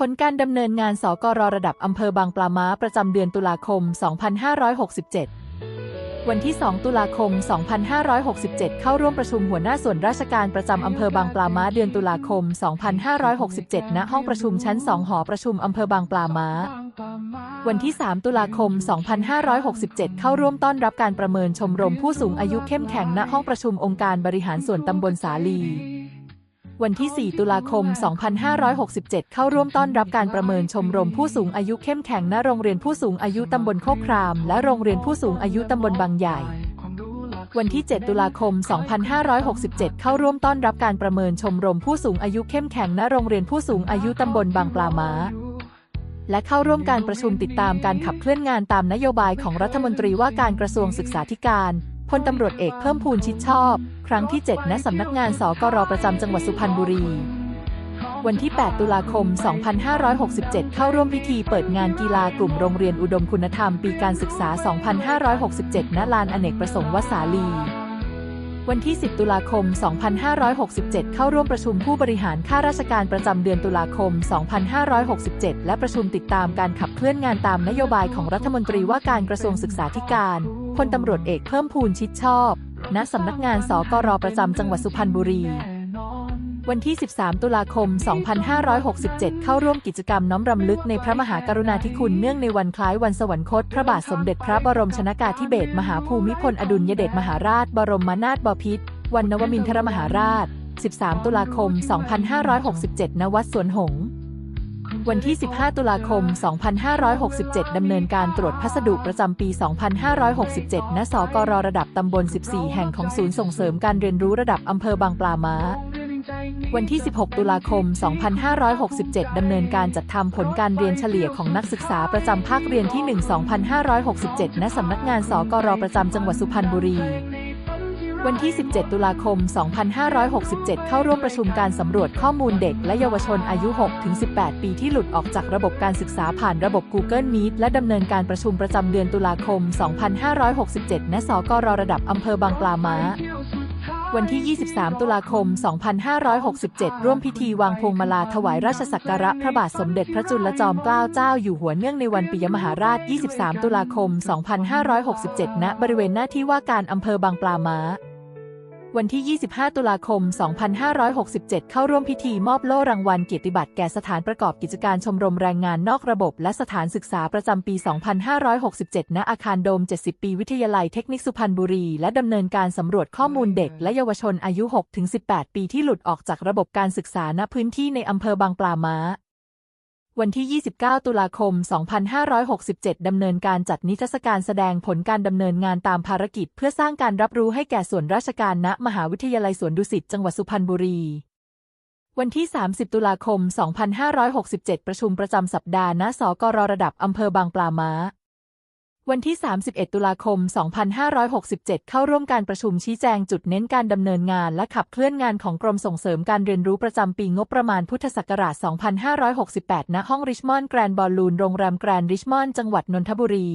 ผลการดำเนินงานสกรระดับอำเภอบางปลาม้าประจำเดือนตุลาคม 2567 วันที่ 2 ตุลาคม 2567 เข้าร่วมประชุมหัวหน้าส่วนราชการประจำอำเภอบางปลาม้าเดือนตุลาคม 2567 ณ ห้องประชุมชั้น 2 หอประชุมอำเภอบางปลาม้า วันที่ 3 ตุลาคม 2567 เข้าร่วมต้อนรับการประเมินชมรมผู้สูงอายุเข้มแข็งณห้องประชุมองค์การบริหารส่วนตำบลสาลี วันที่ 4 ตุลาคม 2567 เข้าร่วมต้อนรับการประเมินชมรมผู้สูงอายุเข้มแข็งณโรงเรียนผู้สูงอายุตำบลโคกคราม และโรงเรียนผู้สูงอายุตำบลบางใหญ่ วันที่ 7 ตุลาคม 2567 เข้าร่วมต้อนรับการประเมินชมรมผู้สูงอายุเข้มแข็งณโรงเรียนผู้สูงอายุตำบลบางปลาม้าและเข้าร่วมการประชุมติดตามการขับเคลื่อนงานตามนโยบายของรัฐมนตรีว่าการกระทรวงศึกษาธิการ พลตำรวจเอกเพิ่มพูนชิดชอบ ครั้งที่ 7 ณ สำนักงานสกรประจำจังหวัดสุพรรณบุรี วันที่ 8 ตุลาคม 2567 เข้าร่วมพิธีเปิดงานกีฬากลุ่มโรงเรียนอุดมคุณธรรมปีการศึกษา 2567 ณ ลานอเนกประสงค์วสาลี วันที่ 10 ตุลาคม 2567 เข้าร่วมประชุมผู้บริหารข้าราชการประจำเดือนตุลาคม 2567 และประชุมติดตามการขับเคลื่อนงานตามนโยบายของรัฐมนตรีว่าการกระทรวงศึกษาธิการพลตำรวจเอกเพิ่มพูนชิดชอบ ณสำนักงานสกรประจำจังหวัดสุพรรณบุรี วันที่ 13 ตุลาคม 2567 เข้าร่วมกิจกรรมน้อมรำลึกในพระมหากรุณาธิคุณเนื่องในวันคล้ายวันสวรรคต พระบาทสมเด็จพระบรมชนากาธิเบศรมหาภูมิพลอดุลยเดชมหาราช บรมนาถบพิตรวันนวมินทรมหาราช 13 ตุลาคม 2567 ณ วัดสวนหงส์วันที่ 15 ตุลาคม 2567 ดำเนินการตรวจพัสดุประจำปี 2567 ณ สกรระดับตำบล 14 แห่งของศูนย์ส่งเสริมการเรียนรู้ระดับอำเภอบางปลาม้า วันที่ 16 ตุลาคม 2567 ดำเนินการจัดทำผลการเรียนเฉลี่ยของนักศึกษาประจำภาคเรียนที่ 1 2567 ณ สำนักงานสกรประจำจังหวัดสุพรรณบุรีวันที่ 17 ตุลาคม 2567 เข้าร่วมประชุมการสำรวจข้อมูลเด็กและเยาวชนอายุ 6-18 ปีที่หลุดออกจากระบบการศึกษาผ่านระบบ Google Meet และดำเนินการประชุมประจำเดือนตุลาคม 2567 ณ สกรระดับอำเภอบางปลาม้า วันที่ 23 ตุลาคม 2567 ร่วมพิธีวางพวงมาลาถวายราชสักการะพระบาทสมเด็จพระจุลจอมเกล้าเจ้าอยู่หัวเนื่องในวันปิยมหาราช 23 ตุลาคม 2567 ณ บริเวณหน้าที่ว่าการอำเภอบางปลาม้า วันที่ 25 ตุลาคม 2567 เข้าร่วมพิธีมอบโล่รางวัลเกียรติบัตรแก่สถานประกอบกิจการชมรมแรงงานนอกระบบ และสถานศึกษาประจำปี 2567 ณ อาคารโดม 70 ปีวิทยาลัยเทคนิคสุพรรณบุรี และดำเนินการสำรวจข้อมูลเด็กและเยาวชนอายุ 6-18 ปีที่หลุดออกจากระบบการศึกษาณพื้นที่ในอำเภอบางปลาม้า วันที่ 29 ตุลาคม 2567 ดำเนินการจัดนิทรรศการแสดงผลการดำเนินงานตามภารกิจ เพื่อสร้างการรับรู้ให้แก่ส่วนราชการณ มหาวิทยาลัยสวนดุสิต จังหวัดสุพรรณบุรี วันที่ 30 ตุลาคม 2567 ประชุมประจำสัปดาห์ณ สกรระดับอำเภอบางปลาม้า วันที่ 31 ตุลาคม 2567 เข้าร่วมการประชุมชี้แจงจุดเน้นการดำเนินงานและขับเคลื่อนงานของกรมส่งเสริมการเรียนรู้ประจำปีงบประมาณพุทธศักราช 2568 ณ ห้องริชมอนด์แกรนด์บอลลูน โรงแรมแกรนด์ริชมอนด์ จังหวัดนนทบุรี